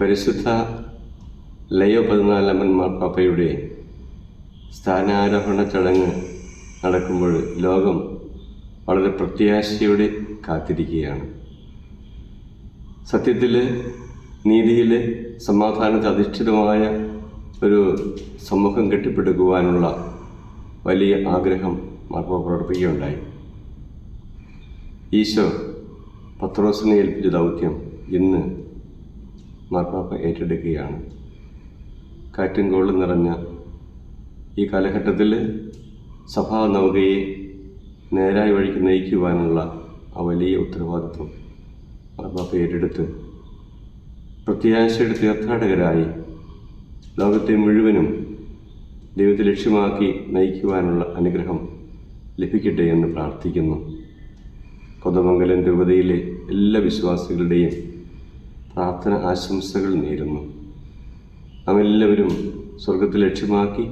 പരിശുദ്ധ ലയോ പതിനാലാമൻ മാർപ്പാപ്പയുടെ സ്ഥാനാരോഹണ ചടങ്ങ് നടക്കുമ്പോൾ ലോകം വളരെ പ്രത്യാശയോടെ കാത്തിരിക്കുകയാണ്. സത്യത്തിൽ നീതിയിൽ സമാധാനത്തെ അധിഷ്ഠിതമായ ഒരു സമൂഹം കെട്ടിപ്പടുക്കുവാനുള്ള വലിയ ആഗ്രഹം മാർപ്പാപ്പ പ്രകടിപ്പിക്കുകയുണ്ടായി ഈശോ പത്രോസിനെ ഏൽപ്പിച്ച ദൗത്യം ഇന്ന് മാർപ്പാപ്പ ഏറ്റെടുക്കുകയാണ്. കാറ്റും കോളും നിറഞ്ഞ ഈ കാലഘട്ടത്തിൽ സഭാ നൗകയെ നേരായ വഴിക്ക് നയിക്കുവാനുള്ള ആ വലിയ ഉത്തരവാദിത്വം മാർപ്പാപ്പ ഏറ്റെടുത്ത് പ്രത്യാശയുടെ തീർത്ഥാടകരായി ലോകത്തെ മുഴുവനും ദൈവത്തെ ലക്ഷ്യമാക്കി നയിക്കുവാനുള്ള അനുഗ്രഹം ലഭിക്കട്ടെ എന്ന് പ്രാർത്ഥിക്കുന്നു. കൊതമംഗലം രൂപതയിലെ എല്ലാ വിശ്വാസികളുടെയും പ്രാർത്ഥന ആശംസകൾ നേരുന്നു. നാം എല്ലാവരും സ്വർഗത്തിൽ ലക്ഷ്യമാക്കി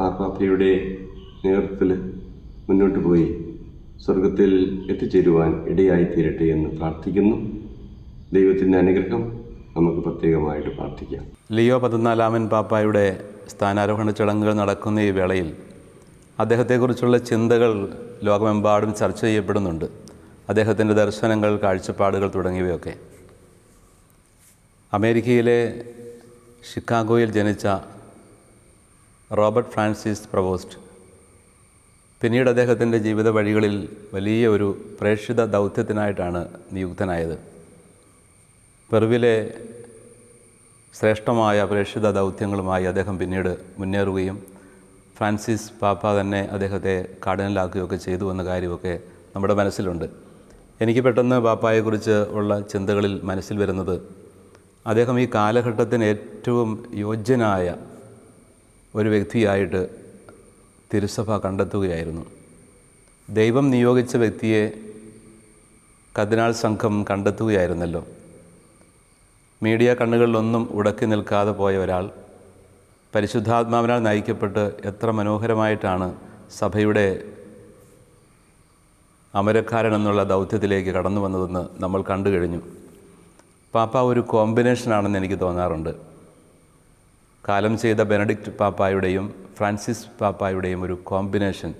മാർപ്പാപ്പയുടെ നേതൃത്വത്തിൽ മുന്നോട്ട് പോയി സ്വർഗത്തിൽ എത്തിച്ചേരുവാൻ ഇടയായിത്തീരട്ടെ എന്ന് പ്രാർത്ഥിക്കുന്നു. ദൈവത്തിന്റെ അനുഗ്രഹം നമുക്ക് പ്രത്യേകമായിട്ട് പ്രാർത്ഥിക്കാം. ലിയോ പതിനാലാമൻ പാപ്പായുടെ സ്ഥാനാരോഹണ ചടങ്ങുകൾ നടക്കുന്ന ഈ വേളയിൽ അദ്ദേഹത്തെക്കുറിച്ചുള്ള ചിന്തകൾ ലോകമെമ്പാടും ചർച്ച ചെയ്യപ്പെടുന്നുണ്ട്. അദ്ദേഹത്തിന്റെ ദർശനങ്ങൾ കാഴ്ചപ്പാടുകൾ തുടങ്ങിയവയൊക്കെ. അമേരിക്കയിലെ ഷിക്കാഗോയിൽ ജനിച്ച റോബർട്ട് ഫ്രാൻസിസ് പ്രവോസ്റ്റ്. പിന്നീട് അദ്ദേഹത്തിന്റെ ജീവിത വഴികളിൽ വലിയ ഒരു പ്രേക്ഷിത ദൗത്യത്തിനായിട്ടാണ് നിയുക്തനായത്. പെറുവിലെ ശ്രേഷ്ഠമായ പ്രേക്ഷിത ദൗത്യങ്ങളുമായി അദ്ദേഹം പിന്നീട് മുന്നേറുകയും ഫ്രാൻസിസ് പാപ്പ തന്നെ അദ്ദേഹത്തെ കാർഡിനലാക്കുകയൊക്കെ ചെയ്തു എന്ന കാര്യമൊക്കെ നമ്മുടെ മനസ്സിലുണ്ട്. എനിക്ക് പെട്ടെന്ന് പാപ്പായെക്കുറിച്ച് ഉള്ള ചിന്തകളിൽ മനസ്സിൽ വരുന്നത് അദ്ദേഹം ഈ കാലഘട്ടത്തിന് ഏറ്റവും യോജ്യനായ ഒരു വ്യക്തിയായിട്ട് തിരുസഭ കണ്ടെത്തുകയായിരുന്നു. ദൈവം നിയോഗിച്ച വ്യക്തിയെ കതിനാൾ സംഘം കണ്ടെത്തുകയായിരുന്നല്ലോ. മീഡിയ കണ്ണുകളിലൊന്നും ഉടക്കി നിൽക്കാതെ പോയ ഒരാൾ പരിശുദ്ധാത്മാവിനാൽ നയിക്കപ്പെട്ട് എത്ര മനോഹരമായിട്ടാണ് സഭയുടെ അമരക്കാരൻ എന്നുള്ള ദൗത്യത്തിലേക്ക് കടന്നു വന്നതെന്ന് നമ്മൾ കണ്ടു കഴിഞ്ഞു. പാപ്പ ഒരു കോമ്പിനേഷനാണെന്ന് എനിക്ക് തോന്നാറുണ്ട്. കാലം ചെയ്ത ബെനഡിക്റ്റ് പാപ്പായുടെയും ഫ്രാൻസിസ് പാപ്പായുടെയും ഒരു കോമ്പിനേഷൻ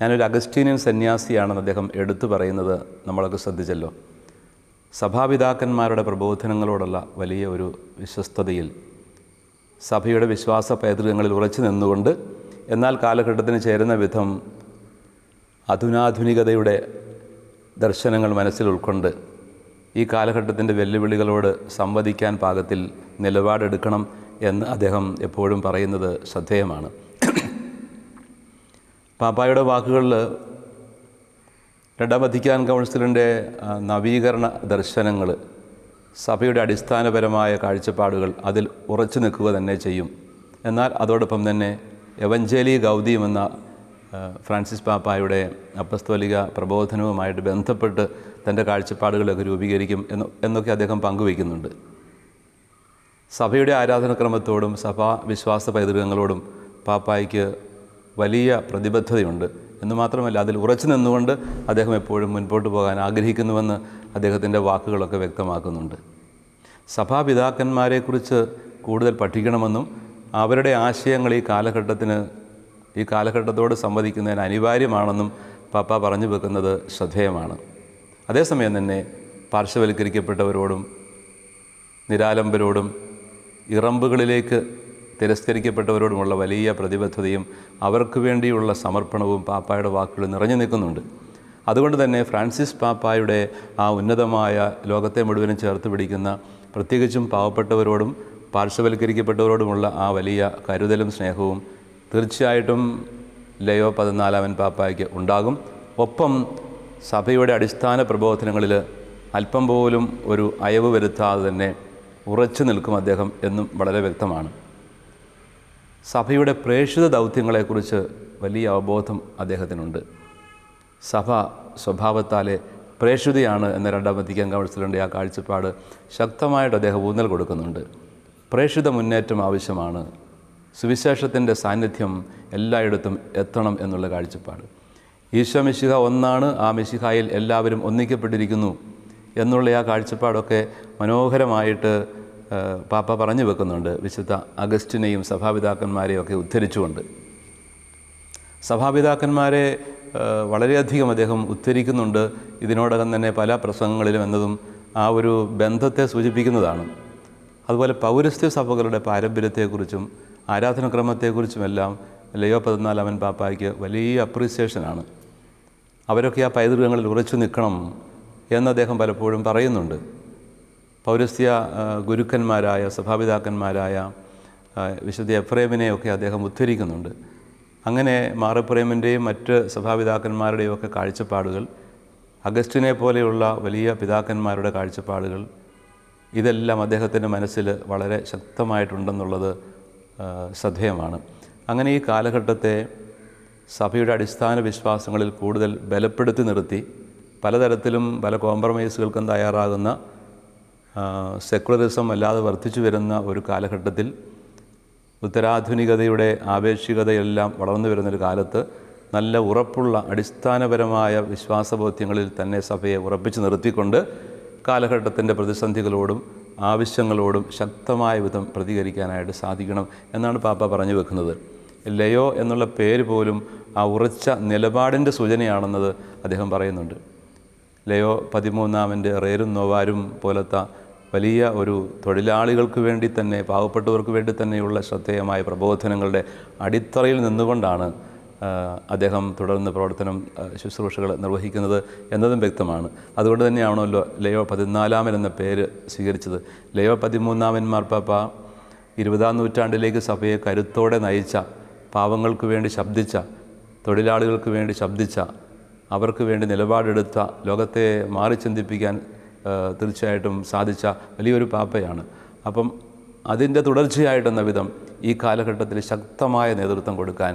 ഞാനൊരു അഗസ്റ്റീനിയൻ സന്യാസിയാണെന്ന് അദ്ദേഹം എടുത്തു പറയുന്നത് നമ്മളൊക്കെ ശ്രദ്ധിച്ചല്ലോ. സഭാപിതാക്കന്മാരുടെ പ്രബോധനങ്ങളോടുള്ള വലിയ ഒരു വിശ്വസ്തതയിൽ സഭയുടെ വിശ്വാസ പൈതൃകങ്ങളിൽ ഉറച്ചു നിന്നുകൊണ്ട് എന്നാൽ കാലഘട്ടത്തിന് ചേരുന്ന വിധം അധുനാധുനികതയുടെ ദർശനങ്ങൾ മനസ്സിൽ ഉൾക്കൊണ്ട് ഈ കാലഘട്ടത്തിന്റെ വെല്ലുവിളികളോട് സംവദിക്കാൻ പാകത്തിൽ നിലപാടെടുക്കണം എന്ന് അദ്ദേഹം എപ്പോഴും പറയുന്നത് ശ്രദ്ധേയമാണ്. പാപ്പായുടെ വാക്കുകളിൽ രണ്ടാം വത്തിക്കാൻ കൗൺസിലിന്റെ നവീകരണ ദർശനങ്ങൾ സഭയുടെ അടിസ്ഥാനപരമായ കാഴ്ചപ്പാടുകൾ അതിൽ ഉറച്ചു നിൽക്കുക തന്നെ ചെയ്യും. എന്നാൽ അതോടൊപ്പം തന്നെ എവഞ്ചേലി ഗൗതിയും എന്ന ഫ്രാൻസിസ് പാപ്പായുടെ അപ്പസ്തോലിക പ്രബോധനവുമായിട്ട് ബന്ധപ്പെട്ട് തന്റെ കാഴ്ചപ്പാടുകളൊക്കെ രൂപീകരിക്കും എന്ന് എന്നൊക്കെ അദ്ദേഹം പങ്കുവയ്ക്കുന്നുണ്ട്. സഭയുടെ ആരാധനക്രമത്തോടും സഭാ വിശ്വാസ പൈതൃകങ്ങളോടും പാപ്പായ്ക്ക് വലിയ പ്രതിബദ്ധതയുണ്ട്. എന്ന് മാത്രമല്ല അതിൽ ഉറച്ചു നിന്നുകൊണ്ട് അദ്ദേഹം എപ്പോഴും മുൻപോട്ട് പോകാൻ ആഗ്രഹിക്കുന്നുവെന്ന് അദ്ദേഹത്തിന്റെ വാക്കുകളൊക്കെ വ്യക്തമാക്കുന്നുണ്ട്. സഭാപിതാക്കന്മാരെക്കുറിച്ച് കൂടുതൽ പഠിക്കണമെന്നും അവരുടെ ആശയങ്ങൾ ഈ കാലഘട്ടത്തിന് ഈ കാലഘട്ടത്തോട് സംവദിക്കുന്നതിന് അനിവാര്യമാണെന്നും പാപ്പ പറഞ്ഞു വെക്കുന്നത് ശ്രദ്ധേയമാണ്. അതേസമയം തന്നെ പാർശ്വവൽക്കരിക്കപ്പെട്ടവരോടും നിരാലംബരോടും ഇറമ്പുകളിലേക്ക് തിരസ്കരിക്കപ്പെട്ടവരോടുമുള്ള വലിയ പ്രതിബദ്ധതയും അവർക്ക് വേണ്ടിയുള്ള സമർപ്പണവും പാപ്പായുടെ വാക്കുകൾ നിറഞ്ഞു നിൽക്കുന്നുണ്ട്. അതുകൊണ്ട് തന്നെ ഫ്രാൻസിസ് പാപ്പായുടെ ആ ഉന്നതമായ ലോകത്തെ മുഴുവനും ചേർത്ത് പിടിക്കുന്ന പ്രത്യേകിച്ചും പാവപ്പെട്ടവരോടും പാർശ്വവൽക്കരിക്കപ്പെട്ടവരോടുമുള്ള ആ വലിയ കരുതലും സ്നേഹവും തീർച്ചയായിട്ടും ലയോ പതിനാലാമൻ പാപ്പായ്ക്ക് ഉണ്ടാകും. ഒപ്പം സഭയുടെ അടിസ്ഥാന പ്രബോധനങ്ങളിൽ അല്പം പോലും ഒരു അയവ് വരുത്താതെ തന്നെ ഉറച്ചു നിൽക്കും അദ്ദേഹം എന്നും വളരെ വ്യക്തമാണ്. സഭയുടെ പ്രേക്ഷിത ദൗത്യങ്ങളെക്കുറിച്ച് വലിയ അവബോധം അദ്ദേഹത്തിനുണ്ട്. സഭ സ്വഭാവത്താലെ പ്രേക്ഷിതയാണ് എന്ന രണ്ടാം വത്തിക്കാൻ കൗൺസിലിന്റെ ആ കാഴ്ചപ്പാട് ശക്തമായിട്ട് അദ്ദേഹം ഊന്നൽ കൊടുക്കുന്നുണ്ട്. പ്രേക്ഷിത മുന്നേറ്റം ആവശ്യമാണ്. സുവിശേഷത്തിന്റെ സാന്നിധ്യം എല്ലായിടത്തും എത്തണം എന്നുള്ള കാഴ്ചപ്പാട്. ഈശോ മിശിഹ ഒന്നാണ് ആ മിശിഹായിൽ എല്ലാവരും ഒന്നിക്കപ്പെട്ടിരിക്കുന്നു എന്നുള്ള ആ കാഴ്ചപ്പാടൊക്കെ മനോഹരമായിട്ട് പാപ്പ പറഞ്ഞു വെക്കുന്നുണ്ട്. വിശുദ്ധ അഗസ്റ്റിനെയും സഭാപിതാക്കന്മാരെയും ഒക്കെ ഉദ്ധരിച്ചുകൊണ്ട്. സഭാപിതാക്കന്മാരെ വളരെയധികം അദ്ദേഹം ഉദ്ധരിക്കുന്നുണ്ട്. ഇതിനോടകം തന്നെ പല പ്രസംഗങ്ങളിലും എന്നതും ആ ഒരു ബന്ധത്തെ സൂചിപ്പിക്കുന്നതാണ്. അതുപോലെ പൗരസ്ത്യ സഭകളുടെ പാരമ്പര്യത്തെക്കുറിച്ചും ആരാധനക്രമത്തെക്കുറിച്ചുമെല്ലാം ലയോ പതിനാലാമൻ പാപ്പായ്ക്ക് വലിയ അപ്രീസിയേഷനാണ് അവരൊക്കെ ആ പൈതൃകങ്ങളിൽ ഉറച്ചു നിൽക്കണം എന്ന് അദ്ദേഹം പലപ്പോഴും പറയുന്നുണ്ട്. പൗരസ്ത്യ ഗുരുക്കന്മാരായ സഭാപിതാക്കന്മാരായ വിശുദ്ധ എഫ്രേമിനെയൊക്കെ അദ്ദേഹം ഉദ്ധരിക്കുന്നുണ്ട്. അങ്ങനെ മാറപ്രേമിന്റെയും മറ്റ് സഭാപിതാക്കന്മാരുടെയും ഒക്കെ കാഴ്ചപ്പാടുകൾ അഗസ്റ്റിനെ പോലെയുള്ള വലിയ പിതാക്കന്മാരുടെ കാഴ്ചപ്പാടുകൾ ഇതെല്ലാം അദ്ദേഹത്തിന്റെ മനസ്സിൽ വളരെ ശക്തമായിട്ടുണ്ടെന്നുള്ളത് ശ്രദ്ധേയമാണ്. അങ്ങനെ ഈ കാലഘട്ടത്തെ സഭയുടെ അടിസ്ഥാന വിശ്വാസങ്ങളിൽ കൂടുതൽ ബലപ്പെടുത്തി നിർത്തി പലതരത്തിലും പല കോംപ്രമൈസുകൾക്കും തയ്യാറാകുന്ന സെക്കുലറിസം അല്ലാതെ വർദ്ധിച്ചു വരുന്ന ഒരു കാലഘട്ടത്തിൽ ഉത്തരാധുനികതയുടെ ആപേക്ഷികതയെല്ലാം വളർന്നു വരുന്നൊരു കാലത്ത് നല്ല ഉറപ്പുള്ള അടിസ്ഥാനപരമായ വിശ്വാസബോധ്യങ്ങളിൽ തന്നെ സഭയെ ഉറപ്പിച്ചു നിർത്തിക്കൊണ്ട് കാലഘട്ടത്തിന്റെ പ്രതിസന്ധികളോടും ആവശ്യങ്ങളോടും ശക്തമായ വിധം പ്രതികരിക്കാനായിട്ട് സാധിക്കണം എന്നാണ് പാപ്പ പറഞ്ഞു വെക്കുന്നത്. ലയോ എന്നുള്ള പേര് പോലും ആ ഉറച്ച നിലപാടിന്റെ സൂചനയാണെന്നത് അദ്ദേഹം പറയുന്നുണ്ട്. ലയോ പതിമൂന്നാമന്റെ റേരും നോവാരും പോലത്തെ വലിയ ഒരു തൊഴിലാളികൾക്ക് വേണ്ടി തന്നെ പാവപ്പെട്ടവർക്ക് വേണ്ടി തന്നെയുള്ള ശ്രദ്ധേയമായ പ്രബോധനങ്ങളുടെ അടിത്തറയിൽ നിന്നുകൊണ്ടാണ് അദ്ദേഹം തുടർന്ന് പ്രവർത്തനം ശുശ്രൂഷകൾ നിർവഹിക്കുന്നത് എന്നതും വ്യക്തമാണ്. അതുകൊണ്ട് തന്നെയാണല്ലോ ലയോ പതിനാലാമൻ എന്ന പേര് സ്വീകരിച്ചത്. ലയോ പതിമൂന്നാമൻ മാർപ്പാപ്പ ഇരുപതാം നൂറ്റാണ്ടിലേക്ക് സഭയെ കരുത്തോടെ നയിച്ച പാവങ്ങൾക്ക് വേണ്ടി ശബ്ദിച്ച തൊഴിലാളികൾക്ക് വേണ്ടി ശബ്ദിച്ച അവർക്ക് വേണ്ടി നിലപാടെടുത്ത ലോകത്തെ മാറി ചിന്തിപ്പിക്കാൻ തീർച്ചയായിട്ടും സാധിച്ച വലിയൊരു പാപ്പയാണ്. അപ്പം അതിന്റെ തുടർച്ചയായിട്ടെന്ന വിധം ഈ കാലഘട്ടത്തിൽ ശക്തമായ നേതൃത്വം കൊടുക്കാൻ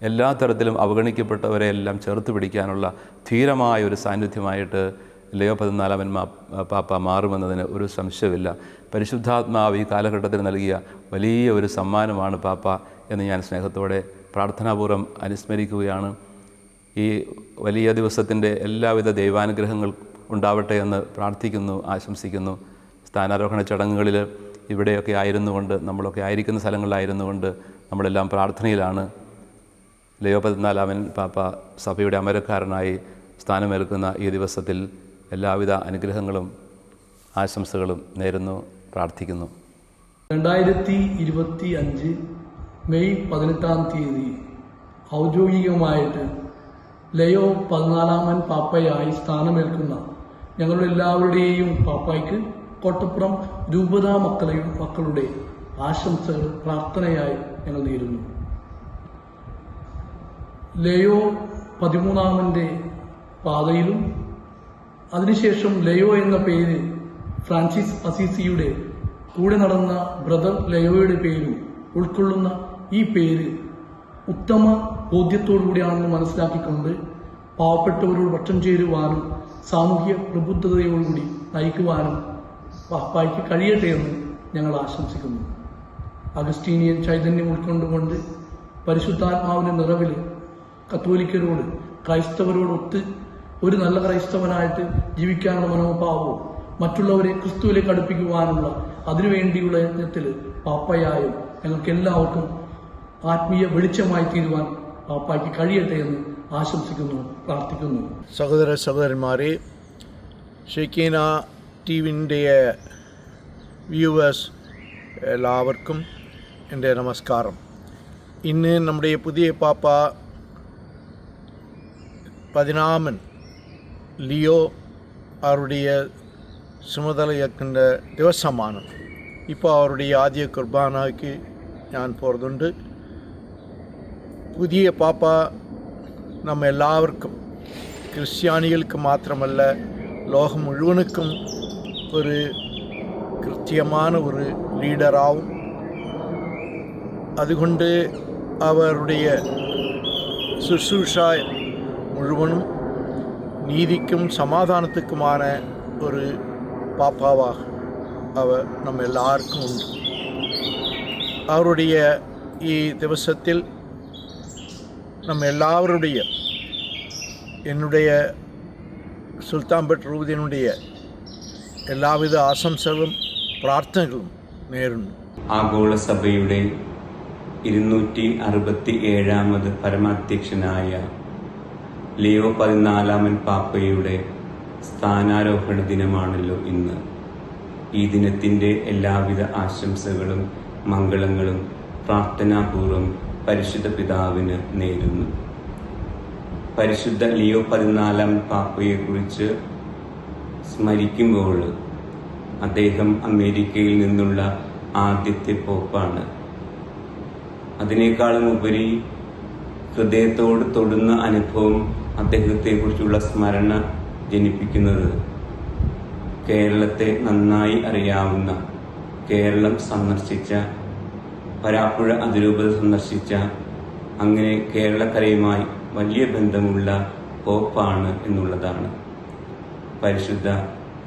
എല്ലാ തരത്തിലും അവഗണിക്കപ്പെട്ടവരെ എല്ലാം ചേർത്ത് പിടിക്കാനുള്ള ധീരമായ ഒരു സാന്നിധ്യമായിട്ട് ലയോ പതിനാലാമൻ മാ പാപ്പ മാറുമെന്നതിന് ഒരു സംശയമില്ല പരിശുദ്ധാത്മാവ് ഈ കാലഘട്ടത്തിൽ നൽകിയ വലിയ ഒരു സമ്മാനമാണ് പാപ്പ എന്ന് ഞാൻ സ്നേഹത്തോടെ പ്രാർത്ഥനാപൂർവം അനുസ്മരിക്കുകയാണ്. ഈ വലിയ ദിവസത്തിന്റെ എല്ലാവിധ ദൈവാനുഗ്രഹങ്ങൾ ഉണ്ടാവട്ടെ എന്ന് പ്രാർത്ഥിക്കുന്നു ആശംസിക്കുന്നു. സ്ഥാനാരോഹണ ചടങ്ങുകളിൽ ഇവിടെയൊക്കെ ആയിരുന്നുകൊണ്ട് നമ്മളൊക്കെ ആയിരിക്കുന്ന സ്ഥലങ്ങളിലായിരുന്നുകൊണ്ട് നമ്മളെല്ലാം പ്രാർത്ഥനയിലാണ്. ലയോ പതിനാലാമൻ പാപ്പ സഭയുടെ അമരക്കാരനായി സ്ഥാനമേൽക്കുന്ന ഈ ദിവസത്തിൽ എല്ലാവിധ അനുഗ്രഹങ്ങളും ആശംസകളും നേരുന്നു പ്രാർത്ഥിക്കുന്നു. രണ്ടായിരത്തി ഇരുപത്തി അഞ്ച് മെയ് പതിനെട്ടാം തീയതി ഔദ്യോഗികമായിട്ട് ലയോ പതിനാലാമൻ പാപ്പയായി സ്ഥാനമേൽക്കുന്ന ഞങ്ങളുടെ എല്ലാവരുടെയും പാപ്പായ്ക്ക് കോട്ടപ്പുറം രൂപതാ മക്കളെയും മക്കളുടെ ആശംസകൾ പ്രാർത്ഥനയായി ഞങ്ങൾ നേരുന്നു. ലയോ പതിമൂന്നാമന്റെ പാതയിലും അതിനുശേഷം ലയോ എന്ന പേര് ഫ്രാൻസിസ് അസീസിയുടെ കൂടെ നടന്ന ബ്രദർ ലയോയുടെ പേരും ഉൾക്കൊള്ളുന്ന ഈ പേര് ഉത്തമ ബോധ്യത്തോടുകൂടിയാണെന്ന് മനസ്സിലാക്കിക്കൊണ്ട് പാവപ്പെട്ടവരോട് പക്ഷം ചേരുവാനും സാമൂഹ്യ പ്രബുദ്ധതയോടുകൂടി നയിക്കുവാനും പാപ്പായ്ക്ക് കഴിയട്ടെ എന്ന് ഞങ്ങൾ ആശംസിക്കുന്നു. അഗസ്റ്റീനിയൻ ചൈതന്യം ഉൾക്കൊണ്ടുകൊണ്ട് പരിശുദ്ധാത്മാവിന്റെ നിറവിൽ കത്തോലിക്കരോട് ക്രൈസ്തവരോടൊത്ത് ഒരു നല്ല ക്രൈസ്തവനായിട്ട് ജീവിക്കാനുള്ള മനോഭാവവും മറ്റുള്ളവരെ ക്രിസ്തുവിലേക്ക് അടുപ്പിക്കുവാനുള്ള അതിനുവേണ്ടിയുള്ള യജ്ഞത്തിൽ പാപ്പയായും ഞങ്ങൾക്ക് എല്ലാവർക്കും ആത്മീയ വെളിച്ചമായി തീരുവാൻ പാപ്പായ്ക്ക് കഴിയട്ടെ എന്ന് ആശംസിക്കുന്നു പ്രാർത്ഥിക്കുന്നു സഹോദര സഹോദരന്മാരെ ഷെക്കീന ടീവിൻ്റെ വ്യൂവേഴ്സ് എല്ലാവർക്കും എൻ്റെ നമസ്കാരം ഇന്ന് നമ്മുടെ പുതിയ പാപ്പ പതിനാമൻ ലിയോ അവരുടെ சுமதலை இருக்கின்ற திவசமானம் இப்போ அவருடைய ஆதிய குர்பானாவுக்கு நான் போகிறதுண்டு പുതിയ പാപ്പ നമ്മ എല്ലാവർക്കും ക്രിസ്ത്യാനികൾക്ക് മാത്രമല്ല ലോകം മുഴുവനുക്കും ഒരു കൃത്യമാണ് ഒരു ലീഡറാവും അതുകൊണ്ട് അവരുടെ ശുശ്രൂഷ മുഴുവനും நீதிக்கும் சமாதானத்துக்குமான ஒரு பாப்பாவாக அவர் நம்ம எல்லாருக்கும் உண்டு அவருடைய இ திவசத்தில் நம்ம எல்லாருடைய என்னுடைய சுல்தான் பெட் ரூதினுடைய എല്ലാവിധ ആശംസകളും പ്രാർത്ഥനകളും നേരുന്നു ആഗോള സഭയുടെ ഇരുന്നൂറ്റി അറുപത്തി ഏഴാമത് പരമാധ്യക്ഷനായ ലിയോ പതിനാലാമൻ പാപ്പയുടെ സ്ഥാനാരോഹണ ദിനമാണല്ലോ ഇന്ന് ഈ ദിനത്തിൻ്റെ എല്ലാവിധ ആശംസകളും മംഗളങ്ങളും പ്രാർത്ഥനാപൂർവം പരിശുദ്ധ പിതാവിന് നേരുന്നു. പരിശുദ്ധ ലിയോ പതിനാലാം പാപ്പയെക്കുറിച്ച് സ്മരിക്കുമ്പോൾ അദ്ദേഹം അമേരിക്കയിൽ നിന്നുള്ള ആദ്യത്തെ പോപ്പാണ്. അതിനേക്കാളും ഉപരി ഹൃദയത്തോട് തൊടുന്ന അനുഭവം അദ്ദേഹത്തെക്കുറിച്ചുള്ള സ്മരണ ജനിപ്പിക്കുന്നത് കേരളത്തെ നന്നായി അറിയാവുന്ന കേരളം സന്ദർശിച്ച വരാപ്പുഴ അതിരൂപത സന്ദർശിച്ച അങ്ങനെ കേരളക്കരയുമായി വലിയ ബന്ധമുള്ള പോപ്പാണ് എന്നുള്ളതാണ്. പരിശുദ്ധ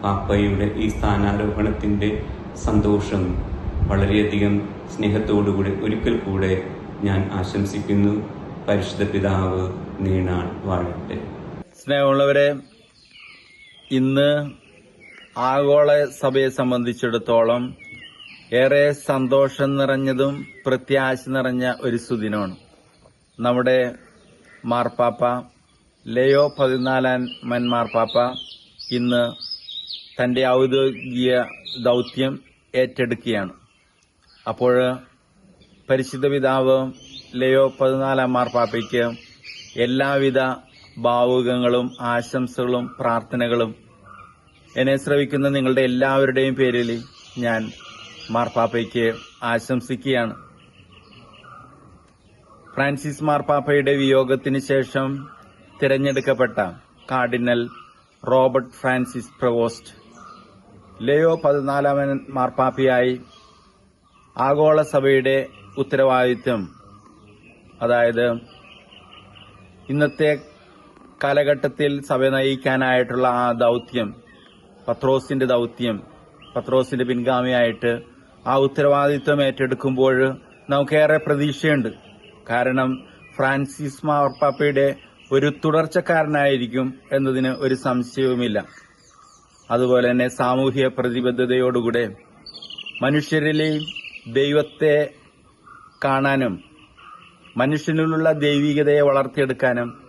പാപ്പയുടെ ഈ സ്ഥാനാരോഹണത്തിന്റെ സന്തോഷം വളരെയധികം സ്നേഹത്തോടുകൂടി ഒരിക്കൽ കൂടെ ഞാൻ ആശംസിക്കുന്നു. പരിശുദ്ധ പിതാവ് നീണാൾ വാഴട്ടെ. സ്നേഹമുള്ളവരെ ഇന്ന് ആഗോള സഭയെ സംബന്ധിച്ചിടത്തോളം ഏറെ സന്തോഷം നിറഞ്ഞതും പ്രത്യാശ നിറഞ്ഞ ഒരു സുദിനമാണ്. നമ്മുടെ മാർപ്പാപ്പ ലയോ പതിനാലാം മൻ മാർപ്പാപ്പ ഇന്ന് തന്റെ ഔദ്യോഗിക ദൗത്യം ഏറ്റെടുക്കുകയാണ്. അപ്പോൾ പരിശുദ്ധ പിതാവ് ലയോ പതിനാലാം മാർപ്പാപ്പയ്ക്ക് എല്ലാവിധ ഭാവുകങ്ങളും ആശംസകളും പ്രാർത്ഥനകളും. എന്നെ ശ്രവിക്കുന്ന നിങ്ങളുടെ എല്ലാവരുടെയും പേരിൽ ഞാൻ മാർപ്പാപ്പയ്ക്ക് ആശംസിക്കുകയാണ്. ഫ്രാൻസിസ് മാർപ്പാപ്പയുടെ വിയോഗത്തിന് ശേഷം തിരഞ്ഞെടുക്കപ്പെട്ട cardinal Robert Francis Prevost Leo പതിനാലാമൻ മാർപ്പാപ്പയായി ആഗോള സഭയുടെ ഉത്തരവാദിത്വം അതായത് ഇന്നത്തെ കാലഘട്ടത്തിൽ സഭ നയിക്കാനായിട്ടുള്ള ആ ദൗത്യം പത്രോസിന്റെ ദൗത്യം പത്രോസിന്റെ പിൻഗാമിയായിട്ട് ആ ഉത്തരവാദിത്വം ഏറ്റെടുക്കുമ്പോൾ നമുക്കേറെ പ്രതീക്ഷയുണ്ട്. കാരണം ഫ്രാൻസിസ് മാർപ്പാപ്പയുടെ ഒരു തുടർച്ചക്കാരനായിരിക്കും എന്നതിന് ഒരു സംശയവുമില്ല. അതുപോലെ തന്നെ സാമൂഹ്യ പ്രതിബദ്ധതയോടുകൂടെ മനുഷ്യരിലെയും ദൈവത്തെ കാണാനും മനുഷ്യനിലുള്ള ദൈവികതയെ വളർത്തിയെടുക്കാനും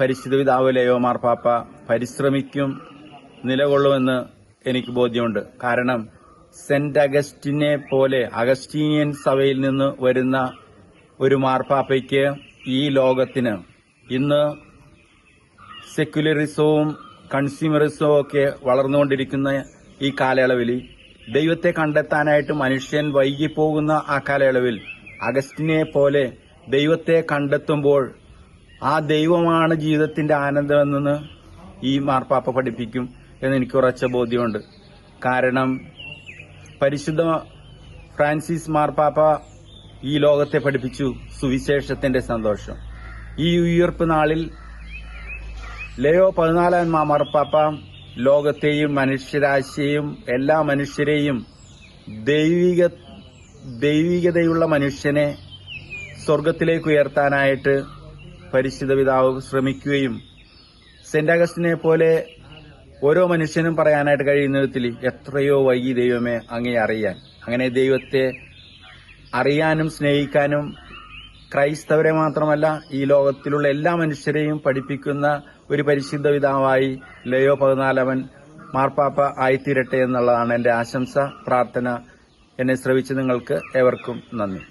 പരിശുദ്ധ പിതാവ് മാർപ്പാപ്പ പരിശ്രമിക്കും നിലകൊള്ളുമെന്ന് എനിക്ക് ബോധ്യമുണ്ട്. കാരണം സെന്റ് അഗസ്റ്റിനെ പോലെ അഗസ്റ്റീനിയൻ സഭയിൽ നിന്ന് വരുന്ന ഒരു മാർപ്പാപ്പയ്ക്ക് ഈ ലോകത്തിന് ഇന്ന് സെക്യുലറിസവും കൺസ്യൂമറിസവും ഒക്കെ വളർന്നുകൊണ്ടിരിക്കുന്ന ഈ കാലയളവിൽ ദൈവത്തെ കണ്ടെത്താനായിട്ട് മനുഷ്യൻ വൈകിപ്പോകുന്ന ആ കാലയളവിൽ അഗസ്റ്റിനെ പോലെ ദൈവത്തെ കണ്ടെത്തുമ്പോൾ ആ ദൈവമാണ് ജീവിതത്തിന്റെ ആനന്ദമെന്ന് ഈ മാർപ്പാപ്പ പഠിപ്പിക്കും എന്ന് എനിക്ക് ഉറച്ച ബോധ്യമുണ്ട്. കാരണം പരിശുദ്ധ ഫ്രാൻസിസ് മാർപ്പാപ്പ ഈ ലോകത്തെ പഠിപ്പിച്ചു സുവിശേഷത്തിന്റെ സന്തോഷം. ഈ ഉയർപ്പ് നാളിൽ ലയോ പതിനാലാം മാർപ്പാപ്പ ലോകത്തെയും മനുഷ്യരാശിയെയും എല്ലാ മനുഷ്യരെയും ദൈവിക ദൈവികതയുള്ള മനുഷ്യനെ സ്വർഗത്തിലേക്ക് ഉയർത്താനായിട്ട് പരിശുദ്ധ പിതാവ് ശ്രമിക്കുകയും സെന്റ് അഗസ്റ്റിനെ പോലെ ഓരോ മനുഷ്യനും പറയാനായിട്ട് കഴിയുന്ന വിധത്തിൽ എത്രയോ വൈകി ദൈവമേ അങ്ങേ അറിയാൻ. അങ്ങനെ ദൈവത്തെ അറിയാനും സ്നേഹിക്കാനും ക്രൈസ്തവരെ മാത്രമല്ല ഈ ലോകത്തിലുള്ള എല്ലാ മനുഷ്യരെയും പഠിപ്പിക്കുന്ന ഒരു പരിശുദ്ധ പിതാവായി ലയോ പതിനാലവൻ മാർപ്പാപ്പ ആയിത്തീരട്ടെ എന്നുള്ളതാണ് എന്റെ ആശംസ പ്രാർത്ഥന. എന്നെ ശ്രവിച്ച് നിങ്ങൾക്ക് ഏവർക്കും നന്ദി.